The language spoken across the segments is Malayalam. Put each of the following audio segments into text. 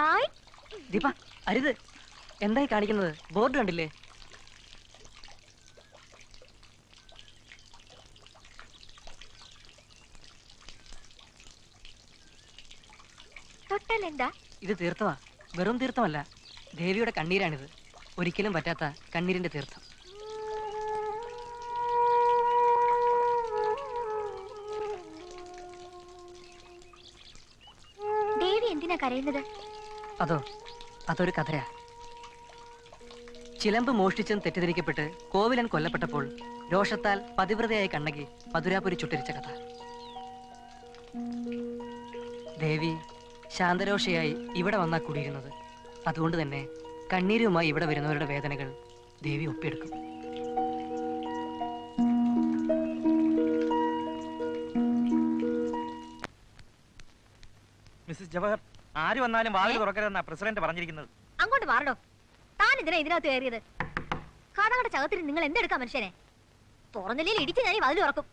ഹായ് ദീപ അരുത്. എന്തായി കാണിക്കുന്നത്? ബോർഡ് കണ്ടില്ലേ? തൊട്ടാൽ എന്താ ഇത് തീർത്ഥമാ. വെറും തീർത്ഥമല്ല. ദേവിയുടെ കണ്ണീരാണിത്. ഒരിക്കലും പറ്റാത്ത കണ്ണീരിന്റെ തീർത്ഥം. ദേവി എന്തിനാ കരയുന്നത്? അതോ അതൊരു കഥയാ? ചിലമ്പ് മോഷ്ടിച്ചെന്ന് തെറ്റിദ്ധരിക്കപ്പെട്ട് കോവിലൻ കൊല്ലപ്പെട്ടപ്പോൾ രോഷത്താൽ പതിവ്രതയായ കണ്ണകി മധുരാപുരി ചുട്ടരിച്ച കഥ. ദേവി ശാന്തരോഷയായി ഇവിടെ വന്നാ കുടിയിരുന്നത്. അതുകൊണ്ട് തന്നെ കണ്ണീരുമായി ഇവിടെ വരുന്നവരുടെ വേദനകൾ ദേവി ഒപ്പിയെടുക്കും. മിസ്സസ് ജവഹർ ആര് വന്നാലും വാതിൽ തുറക്കരുതെന്നാ പ്രസിഡന്റ് പറഞ്ഞിരിക്കുന്നത്. അങ്ങോട്ട് മാറണോ താൻ എന്തിനാ ഇതിനകത്ത് കയറിയത്. കാതാകട ചകത്തിൽ നിങ്ങൾ എന്തെടുക്കാം മനുഷ്യനെ? തുറന്നില്ലെങ്കിൽ ഇടിച്ച് ഞാൻ വാതിൽ തുറക്കും.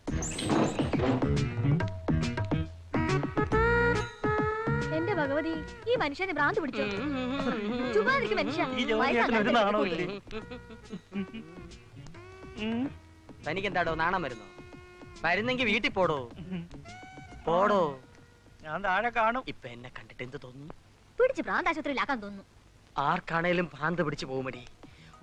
എന്റെ ഭഗവതി ഈ മനുഷ്യനെ ഭ്രാന്ത് പിടിച്ചു? ചുമ്മാതിരിക്കും മനുഷ്യ? തനിക്ക് എന്താടോ നാണം വരുന്നോ? വരുന്നെങ്കി വീട്ടിൽ പോടോ? പോടോ? ഞാൻ താഴെ കാണും. ഇപ്പൊ എന്നെ കണ്ടിട്ട് എന്ത് തോന്നുന്നു? പിടിച്ച് ഭ്രാന്താശുപത്രിയിലാക്കാൻ തോന്നുന്നു. ആർക്കാണേലും ഭ്രാന്ത് പിടിച്ചു പോകുമടി.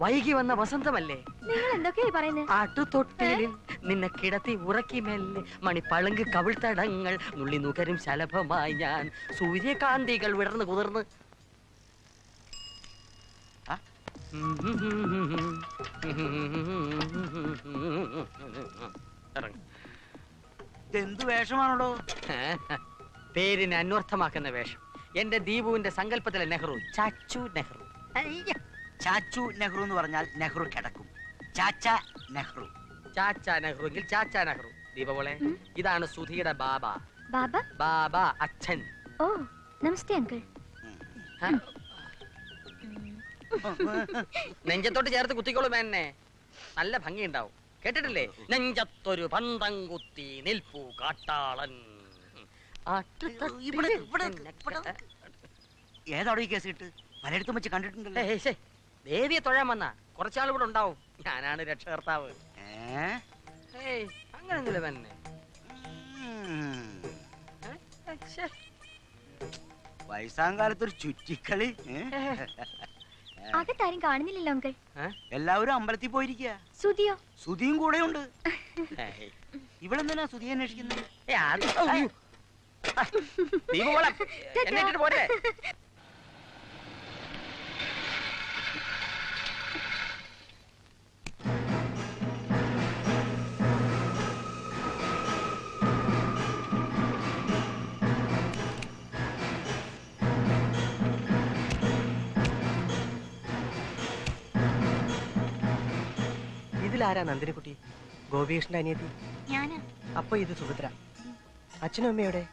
വൈകി വന്ന വസന്തമല്ലേ? നിങ്ങൾ എന്തൊക്കെയായി പറയുന്നത് അടുത്തൊട്ടിലിൽ നിന്നെ കിടത്തി ഉറക്കി മെല്ലെ. മണി പളുങ്ക് കവിൾത്തടങ്ങൾ നുള്ളി നുകരും ശലഭമായി ഞാൻ. സൂര്യകാന്തികൾ വിടർന്ന് കുതിർന്ന്. ഇതെന്ത് ഇറങ്ങ്. പേരിനെ അന്വർത്ഥമാക്കുന്ന വേഷം. എന്റെ ദീപുവിന്റെ സങ്കല്പത്തിലെ നെഹ്റു ചാച്ചു നെഹ്റു. ചാച്ചു നെഹ്റു എന്ന് പറഞ്ഞാൽ നെഹ്റു കിടക്കും. ചാച്ച നെഹ്റു. ചാച്ച നെഹ്റു എങ്കിൽ ചാച്ച നെഹ്റു. ദീപവളെ ഇതാണ് സുധിയുടെ ബാബ. ബാബ? ബാബ അച്ഛൻ. ഓ നമസ്തേ അങ്കിൾ. ഹ? നെഞ്ചത്തോട്ട് ചേർത്ത് കുത്തിക്കോളും എന്നെ നല്ല ഭംഗിയുണ്ടാവും. കേട്ടിട്ടില്ലേ? നെഞ്ചത്തൊരു പന്തം കുത്തി നിൽപ്പു കാട്ടാളൻ. ഏതാടോ ഈ കേസ് കിട്ട് പലയിടത്തും വെച്ച് കണ്ടിട്ടുണ്ടല്ലോ. ദേവിയെ തൊഴാൻ വന്ന. കുറച്ചാൾ ഇവിടെ ഉണ്ടാവും. ഞാനാണ് രക്ഷകർത്താവ്. അങ്ങനെയൊന്നുമില്ല തന്നെ വയസ്സാങ്കാലത്തൊരു ചുറ്റിക്കളി അകത്താരും കാണുന്നില്ലല്ലോ അങ്കിൾ. എല്ലാവരും അമ്പലത്തിൽ പോയിരിക്കുക സുതിയോ സുതിയും കൂടെ ഉണ്ട്. ഇവളെന്തിനാ സുധി അന്വേഷിക്കുന്നത്? പോരെ? ഇതിലാരാ നന്ദിനിക്കുട്ടി? ഗോപികൃഷ്ണന്റെ അനിയത്തി? അപ്പൊ ഇത് സുഭദ്ര. അച്ഛനും അമ്മയുടെ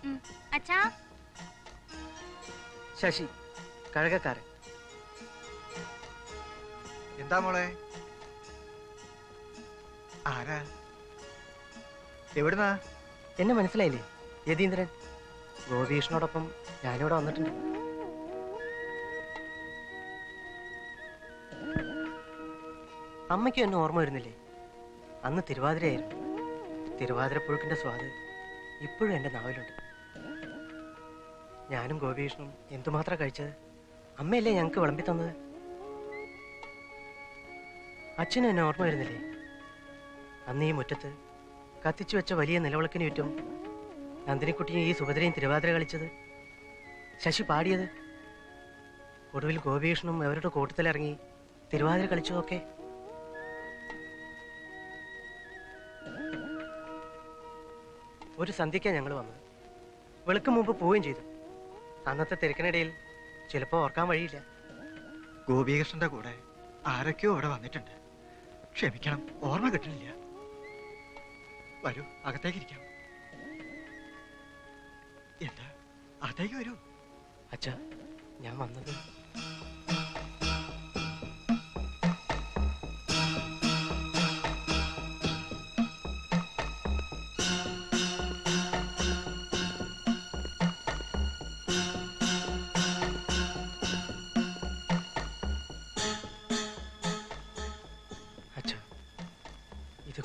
അച്ഛാ? ശശി കഴകക്കാരൻ. എന്താ മോളെ? ആരാ? എവിടുന്നാ? എന്നെ മനസ്സിലായില്ലേ? യതീന്ദ്രൻ. ഗോപീഷ്ണോടൊപ്പം ഞാനിവിടെ വന്നിട്ടുണ്ട്. അമ്മയ്ക്ക് എന്നെ ഓർമ്മ വരുന്നില്ലേ? അന്ന് തിരുവാതിരയായിരുന്നു. തിരുവാതിര തിരുവാതിരപ്പുഴുക്കിന്റെ സ്വാദ്. ഇപ്പോഴും എന്റെ നാവിലുണ്ട്. ഞാനും ഗോപീഷ്ണും എന്തുമാത്രം കഴിച്ചത്? അമ്മയല്ലേ ഞങ്ങൾക്ക് വിളമ്പി തന്നത്? അച്ഛനും എന്നെ ഓർമ്മ വരുന്നില്ലേ? അന്ന് ഈ മുറ്റത്ത് കത്തിച്ചു വെച്ച വലിയ നിലവിളക്കിന് ചുറ്റും നന്ദിനിക്കുട്ടിയും ഈ സുഭദ്രയും തിരുവാതിര കളിച്ചത്. ശശി പാടിയത്. ഒടുവിൽ ഗോപീഷ്ണും അവരുടെ കൂട്ടത്തിലിറങ്ങി തിരുവാതിര കളിച്ചതൊക്കെ ഒരു സന്ധ്യയ്ക്കാണ് ഞങ്ങൾ വന്നത്. വെളുക്കും മുമ്പ് പോവുകയും ചെയ്തു. അന്നത്തെ തിരക്കിനിടയിൽ ചിലപ്പോൾ ഓർക്കാൻ വഴിയില്ല. ഗോപികൃഷ്ണന്റെ കൂടെ ആരൊക്കെയോ അവിടെ വന്നിട്ടുണ്ട്. ക്ഷമിക്കണം ഓർമ്മ കിട്ടണില്ല വരൂ അകത്തേക്ക് ഇരിക്കാം. എന്താ? അകത്തേക്ക് വരൂ. അച്ഛാ ഞാൻ വന്നത്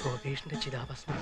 ഗോപീഷിന്റെ ചിതാഭസ്മം.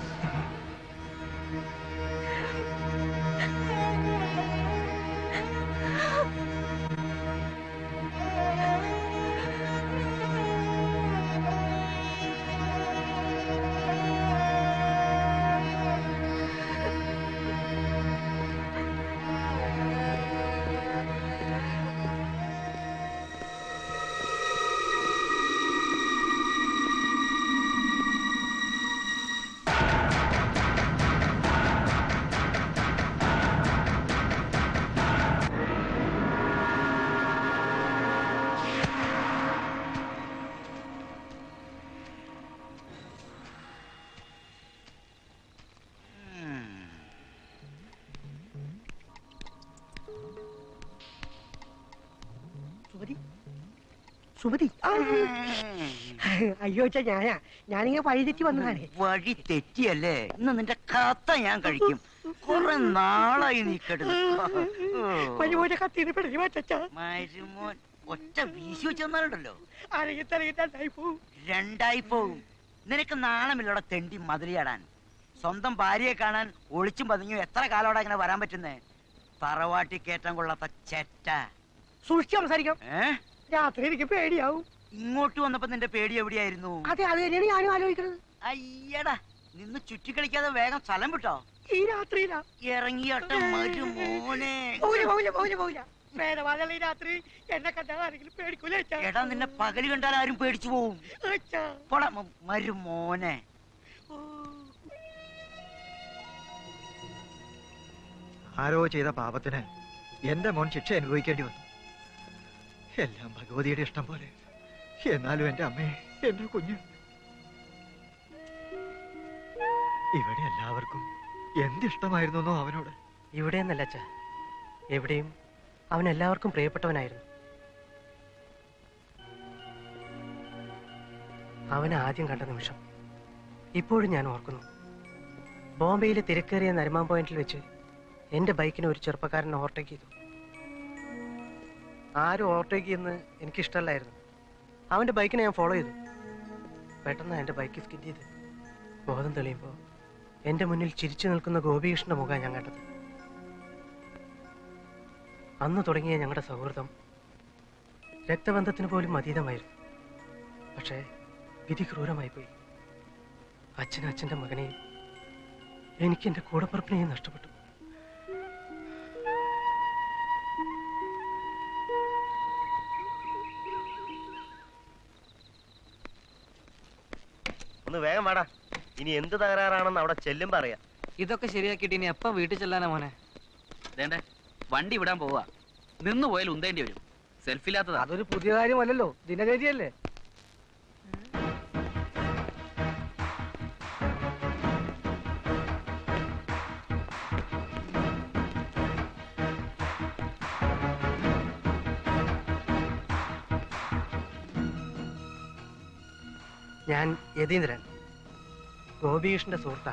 സുമതി. അയ്യോ അച്ഛാ ഞാനാ. ഞാനിങ്ങനെ വഴി തെറ്റി വന്നതാണ്. വഴി തെറ്റിയല്ലേ? ഇന്ന് നിന്റെ കത്ത ഞാൻ കഴിക്കും. കുറെ നാളായി നീ പിടിച്ചു മരുമോൻ ഒറ്റ വീശി വെച്ചെന്നാലുണ്ടല്ലോ രണ്ടായി പോവും. നിനക്ക് നാണമില്ലട തെണ്ടി മതിലിയാടാൻ. സ്വന്തം ഭാര്യയെ കാണാൻ ഒളിച്ചും പതിഞ്ഞു എത്ര കാലോടെ ഇങ്ങനെ വരാൻ പറ്റുന്നേ? തറവാട്ടി കേറ്റം കൊള്ളാത്ത ചെറ്റ. സൂക്ഷിച്ചു സംസാരിക്കാം. ഏ? രാത്രി എനിക്ക് പേടിയാവും. ഇങ്ങോട്ട് വന്നപ്പോ നിന്റെ പേടി എവിടെയായിരുന്നു? അതെ അത് തന്നെയാണ് ഞാനും ആലോചിക്കുന്നത്. അയ്യടാ നിന്ന് ചുറ്റിക്കളിക്കാതെ വേഗം സ്ഥലം വിട്ടോ. ഈ രാത്രിയിലാ. ഇറങ്ങിയോട്ടെ മരുമോനെ പോവില്ല പോവില്ല പോവില്ല പോവില്ല. വേദവാദമുള്ള ഈ രാത്രി. എന്നെ കണ്ടാൽ ആരെങ്കിലും പേടിക്കൂല അച്ഛാ? എടാ നിന്നെ പകൽ കണ്ടാൽ ആരും പേടിച്ചു പോവും. അച്ഛാ. പോടാ മ- മരുമോനെ ഓ. ആരോ ചെയ്ത പാപത്തിന് എന്റെ മോൻ ശിക്ഷ അനുഭവിക്കേണ്ടി വന്നു. എല്ലാം ഭഗവതിയുടെ ഇഷ്ടം പോലെ. എന്നാലും എന്റെ അമ്മയെ എന്റെ കുഞ്ഞ്. ഇവിടെ എല്ലാവർക്കും എന്തിഷ്ടമായിരുന്നോ അവനോട്? ഇവിടെ എന്നല്ല അച്ഛ. എവിടെയും അവൻ എല്ലാവർക്കും പ്രിയപ്പെട്ടവനായിരുന്നു. അവനെ ആദ്യം കണ്ട നിമിഷം ഇപ്പോഴും ഞാൻ ഓർക്കുന്നു. ബോംബെയിലെ തിരക്കേറിയ നരിമാൻ പോയിന്റിൽ വെച്ച് എന്റെ ബൈക്കിനെ ഒരു ചെറുപ്പക്കാരൻ ഓവർടേക്ക് ചെയ്തു. ആരും ഓവർടേക്ക് ചെയ്യുന്നത് എനിക്കിഷ്ടമല്ലായിരുന്നു. അവന്റെ ബൈക്കിനെ ഞാൻ ഫോളോ ചെയ്തു. പെട്ടെന്ന് എന്റെ ബൈക്ക് സ്കിഡ് ചെയ്ത് ബോധം തെളിയുമ്പോൾ എന്റെ മുന്നിൽ ചിരിച്ചു നിൽക്കുന്ന ഗോപികൃഷ്ണന്റെ മുഖം ഞാൻ കണ്ടത്. അന്ന് തുടങ്ങിയ ഞങ്ങളുടെ സൗഹൃദം രക്തബന്ധത്തിന് പോലും അതീതമായിരുന്നു. പക്ഷേ വിധി ക്രൂരമായി പോയി. അച്ഛനും അച്ഛന്റെ മകനെയും എനിക്ക് എന്റെ കൂടപ്പുറപ്പിനെയും നഷ്ടപ്പെട്ടു. ഒന്ന് വേഗം വാടാ. ഇനി എന്ത് തകരാറാണെന്ന് അവിടെ ചെല്ലും പറയാ ഇതൊക്കെ ശരിയാക്കിയിട്ട് ഇനി എപ്പം വീട്ടിൽ ചെല്ലാനാ മോനെ? വേണ്ടേ വണ്ടി വിടാൻ പോവാ. നിന്ന് പോയാൽ ഉന്തേണ്ടി വരും. സെൽഫില്ലാത്തതാ. അതൊരു പുതിയ കാര്യമല്ലല്ലോ. ദിനചര്യല്ലേ ഞാൻ യതീന്ദ്രൻ. ഗോപികൃഷ്ണന്റെ സുഹൃത്താ.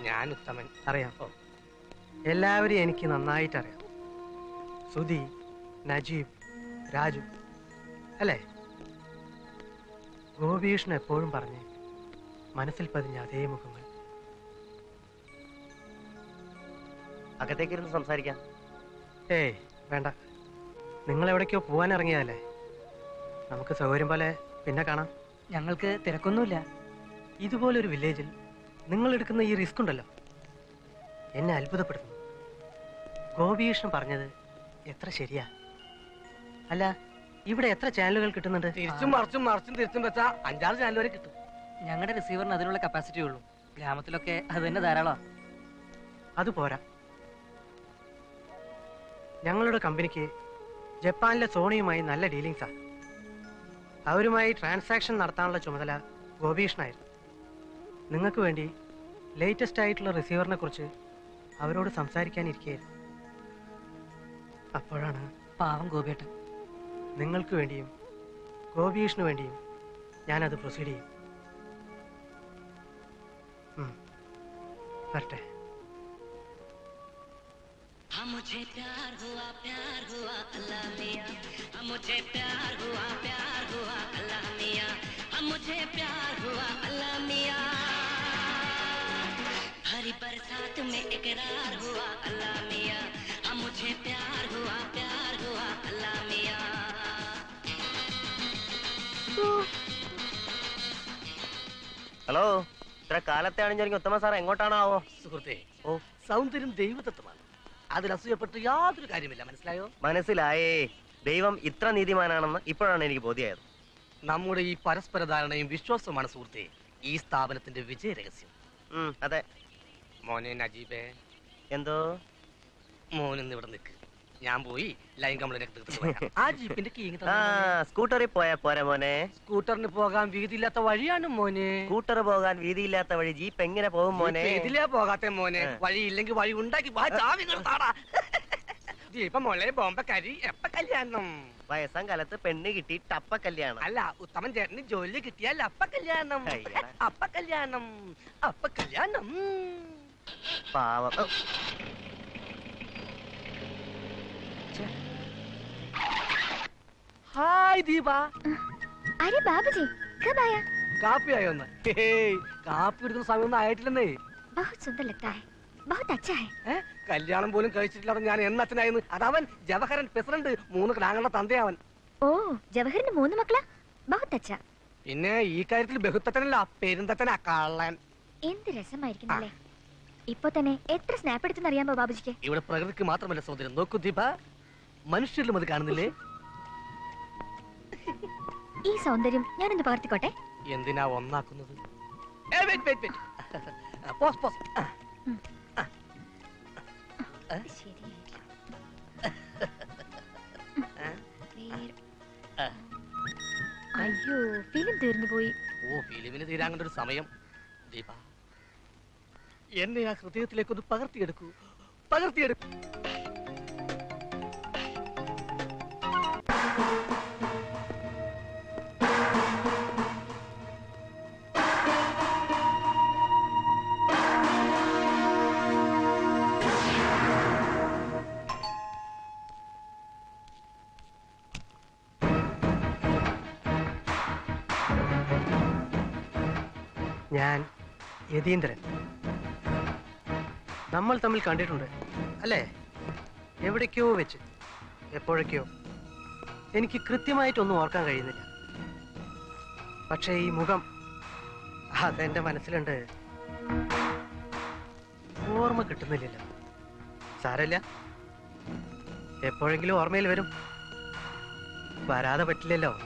ഞാൻ ഉത്തമൻ. അറിയാം. എല്ലാവരും എനിക്ക് നന്നായിട്ട് അറിയാം സുധി നജീബ് രാജു. അല്ലേ? ഗോപികൃഷ്ണൻ എപ്പോഴും പറഞ്ഞ് മനസ്സിൽ പതിഞ്ഞ അതേ മുഖങ്ങൾ. അകത്തേക്കിരുന്ന് സംസാരിക്കാം. ഏയ് വേണ്ട. നിങ്ങൾ എവിടേക്കോ പോവാൻ ഇറങ്ങിയതല്ലേ നമുക്ക് സൗകര്യം പോലെ പിന്നെ കാണാം. ഞങ്ങൾക്ക് തിരക്കൊന്നുമില്ല. ഇതുപോലൊരു വില്ലേജിൽ നിങ്ങൾ എടുക്കുന്ന ഈ റിസ്ക് ഉണ്ടല്ലോ. എന്നെ അത്ഭുതപ്പെടുത്തുന്നു. ഗോപികൃഷ്ണൻ പറഞ്ഞത് എത്ര ശരിയാ? അല്ല ഇവിടെ എത്ര ചാനലുകൾ കിട്ടുന്നുണ്ട്? തിരിച്ചും മറിച്ചും മറിച്ചും തിരിച്ചും വെച്ചാൽ അഞ്ചാറ് ചാനൽ വരെ കിട്ടും. ഞങ്ങളുടെ റിസീവറിന് അതിനുള്ള കപ്പാസിറ്റി ഉള്ളൂ. ഗ്രാമത്തിലൊക്കെ അത് തന്നെ ധാരാളം അത് പോരാ. ഞങ്ങളുടെ കമ്പനിക്ക് ജപ്പാനിലെ സോണിയുമായി നല്ല ഡീലിങ്സാ. അവരുമായി ട്രാൻസാക്ഷൻ നടത്താനുള്ള ചുമതല ഗോപീഷ്ണായിരുന്നു. നിങ്ങൾക്ക് വേണ്ടി ലേറ്റസ്റ്റ് ആയിട്ടുള്ള റിസീവറിനെ കുറിച്ച് അവരോട് സംസാരിക്കാനിരിക്കുകയായിരുന്നു. അപ്പോഴാണ് പാവം ഗോപിയേട്ടൻ നിങ്ങൾക്ക് വേണ്ടിയും ഗോപീഷിന് വേണ്ടിയും ഞാനത് പ്രൊസീഡ് ചെയ്യും. ഉം. വരട്ടെ मुझे प्यार हुआ प्यार हुआ अल्लाह मियाँ मुझे प्यार हुआ प्यार हुआ अल्लाह मियाँ मुझे प्यार हुआ अल्लाह मियाँ हरी बरसात में इकरार हुआ अल्लाह मियाँ हाँ मुझे प्यार हुआ प्यार हुआ अल्लाह मियाँ ഹലോ ഇത്ര കാലത്തെ അണിഞ്ഞൊരുങ്ങി ഉത്തമ സാർ എങ്ങോട്ടാണാവോ സുഹൃത്തെ ഓ സൗന്ദര്യം ദൈവതത്വമാണ് അതിൽ അസൂയപ്പെട്ട് യാതൊരു കാര്യമില്ല മനസ്സിലായോ? മനസ്സിലായേ. ദൈവം ഇത്ര നീതിമാനാണെന്ന് ഇപ്പോഴാണ് എനിക്ക് ബോധ്യമായത്. നമ്മുടെ ഈ പരസ്പര ധാരണയും വിശ്വാസവുമാണ് സുഹൃത്തെ ഈ സ്ഥാപനത്തിന്റെ വിജയ രഹസ്യം. അതെ. മോനെ നജീബേ. എന്തോ? മോനിന്ന് ഇവിടെ നിൽക്ക്. ഞാൻ പോയി ലൈൻ കംപ്ലൈന്റ്. ആ ജീപ്പിന്റെ സ്കൂട്ടറിൽ പോയാ പോരാ മോനെ? സ്കൂട്ടറിന് പോകാൻ വീതിയില്ലാത്ത വഴിയാണ് മോനെ. സ്കൂട്ടർ പോകാൻ വീതിയില്ലാത്ത വഴി ജീപ്പ് എങ്ങനെ പോകും മോനെ? ഇതിലേ പോകാത്ത മോനെ. വഴി ഇല്ലെങ്കിൽ വഴി ഉണ്ടാക്കി ജീപ്പ മോളെ ബോംബെ കരി എപ്പ കല്യാണം? വയസ്സാം കാലത്ത് പെണ്ണ് കിട്ടി അപ്പ കല്യാണം. അല്ല ഉത്തമൻ ചേട്ടന് ജോലി കിട്ടിയാൽ അപ്പ കല്യാണം. അപ്പ കല്യാണം. അപ്പ കല്യാണം. പാവം. ഹായ് ദീപ. അരെ ബാബുജി? കബ് ആയാ കാപ്പി ആയോന്ന് കാപ്പി എടുക്കുന്ന സമയമൊന്നും ആയിട്ടില്ലെന്നേ. ബഹുത് സുന്ദർ ലഗ്താ ഹൈ ബഹുത് അച്ഛാ ഹൈ കല്യാണം പോലും കഴിച്ചിട്ടില്ലാതെ ഞാൻ എന്നച്ഛനായിരുന്നു അതവൻ ജവഹരൻ പ്രസിഡന്റ് മൂന്ന് കിടാങ്ങളുടെ തന്തയാവൻ. ഓ ജവഹറിന്റെ മൂന്ന് മക്കളാ? ബഹുത് അച്ഛാ പിന്നെ ഈ കാര്യത്തിൽ ബഹുത്തച്ഛനല്ല പെരുന്തച്ഛനാ കള്ളൻ. എന്ത് രസമായിരിക്കുന്നല്ലേ ഇപ്പൊ തന്നെ എത്ര സ്നാപ്പ് എടുത്തെന്നറിയാമോ ബാബുജിക്ക്? ഇവിടെ പ്രകൃതിക്ക് മാത്രമല്ല സൗന്ദര്യം. നോക്കൂ ദീപ. മനുഷ്യരിലും അത് കാണുന്നില്ലേ? ഈ സൗന്ദര്യം ഞാനൊന്ന് പകർത്തിക്കോട്ടെ. എന്തിനാ ഒന്നാക്കുന്നത്. അയ്യോ ഫിലിം തീർന്നു പോയി. ഓ ഫിലിമിന് തീരാൻ കണ്ട ഒരു സമയം. ദീപ എന്നെ ആ ഹൃദയത്തിലേക്കൊന്ന് പകർത്തിയെടുക്കൂ. പകർത്തിയെടുക്കൂ. ഞാൻ യതീന്ദ്രൻ. നമ്മൾ തമ്മിൽ കണ്ടിട്ടുണ്ട് അല്ലേ? എവിടേക്കോ വെച്ച്. എപ്പോഴൊക്കെയോ എനിക്ക് കൃത്യമായിട്ടൊന്നും ഓർക്കാൻ കഴിയുന്നില്ല. പക്ഷേ ഈ മുഖം അതെന്റെ മനസ്സിലുണ്ട്. ഓർമ്മ കിട്ടുന്നില്ലല്ലോ. സാരല്ല എപ്പോഴെങ്കിലും ഓർമ്മയിൽ വരും. വരാതെ പറ്റില്ലല്ലോ.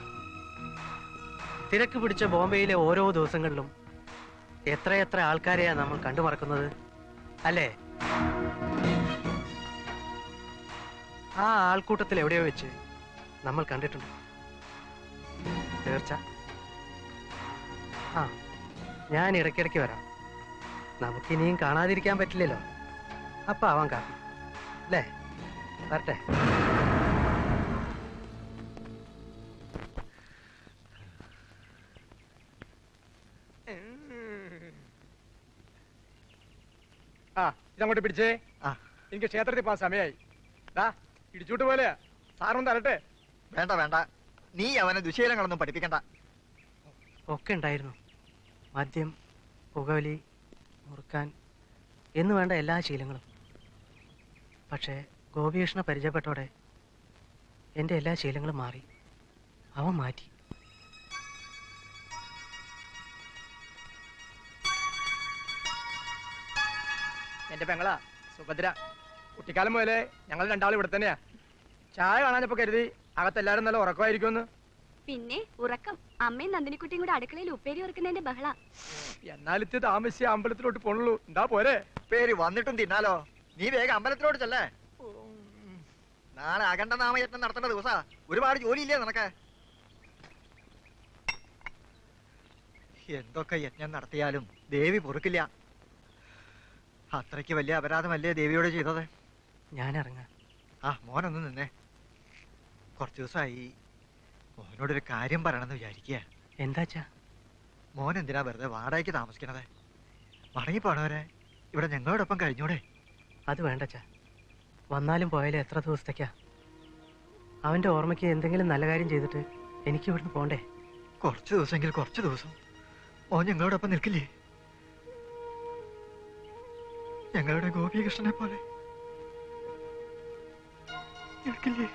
തിരക്ക് പിടിച്ച ബോംബെയിലെ ഓരോ ദിവസങ്ങളിലും എത്രയെത്ര ആൾക്കാരെയാ നമ്മൾ കണ്ടുമറക്കുന്നത് അല്ലേ? ആ ആൾക്കൂട്ടത്തിൽ എവിടെയോ വെച്ച് നമ്മൾ കണ്ടിട്ടുണ്ട്. തീർച്ച. ആ ഞാൻ ഇടയ്ക്കിടയ്ക്ക് വരാം. നമുക്കിനിയും കാണാതിരിക്കാൻ പറ്റില്ലല്ലോ. അപ്പൊ ആവാൻ കാപ്പി. അല്ലേ? വരട്ടെ. ആ ഇതങ്ങോട്ട് പിടിച്ചേ. ആ. എനിക്ക് ക്ഷേത്രത്തിൽ പോകാൻ സമയമായി ഇടിച്ചോട്ട് പോലെ സാറൊന്ന് തരട്ടെ. വേണ്ട വേണ്ട. നീ അവനെ ദുശീലങ്ങളൊന്നും പഠിപ്പിക്കണ്ട. ഒക്കെ ഉണ്ടായിരുന്നു. മദ്യം പുകവലി മുറുക്കാൻ എന്ന് വേണ്ട എല്ലാ ശീലങ്ങളും. പക്ഷേ ഗോപികൃഷ്ണ പരിചയപ്പെട്ടോടെ എന്റെ എല്ലാ ശീലങ്ങളും മാറി. അവൻ മാറ്റി. എന്റെ പെങ്ങളാ സുഭദ്ര. കുട്ടിക്കാലം മുതലേ ഞങ്ങൾ രണ്ടാളും ഇവിടെ തന്നെയാ. ചായ കാണാനപ്പോ കരുതി. അകത്തെല്ലാരും നല്ല ഉറക്കമായിരിക്കുമെന്ന്. പിന്നെ ഉറക്കം. അമ്മയും നന്ദിനിക്കുട്ടിയും കൂടെ അടുക്കളയിൽ ഉപ്പേരി ഉറക്കുന്നതിന്റെ ബഹള. എന്നാലിത്ത് താമസിച്ച് അമ്പലത്തിലോട്ട് പോണുള്ളൂ. എന്താ പോരെ. പേര് വന്നിട്ടും തിന്നാലോ? നീ വേഗം അമ്പലത്തിലോട്ട് ചെല്ലേ? നാളെ അഖണ്ഡ നാമയജ്ഞം നടത്തേണ്ട ദിവസാ. ഒരുപാട് ജോലിയില്ലേ നിനക്ക്? എന്തൊക്കെ യജ്ഞം നടത്തിയാലും ദേവി പൊറുക്കില്ല. അത്രയ്ക്ക് വലിയ അപരാധമല്ലേ ദേവിയോട് ചെയ്തത്? ഞാൻ ഇറങ്ങാം ആ മോനൊന്ന് നിന്നേ. കുറച്ച് ദിവസമായി മോനോടൊരു കാര്യം പറയണമെന്ന് വിചാരിക്കുക എന്താച്ചാ മോൻ എന്തിനാ വെറുതെ വാടകയ്ക്ക് താമസിക്കണത്? മടങ്ങി പോണവരെ ഇവിടെ ഞങ്ങളോടൊപ്പം കഴിഞ്ഞൂടെ? അത് വേണ്ടച്ചാ വന്നാലും പോയാലും എത്ര ദിവസത്തേക്കാ? അവന്റെ ഓർമ്മയ്ക്ക് എന്തെങ്കിലും നല്ല കാര്യം ചെയ്തിട്ട് എനിക്ക് ഇവിടുന്ന് പോണ്ടേ? കുറച്ച് ദിവസമെങ്കിൽ കുറച്ച് ദിവസം. മോൻ ഞങ്ങളോടൊപ്പം നിൽക്കില്ലേ? ഞങ്ങളുടെ ഗോപികൃഷ്ണനെ പോലെ നിൽക്കില്ലേ?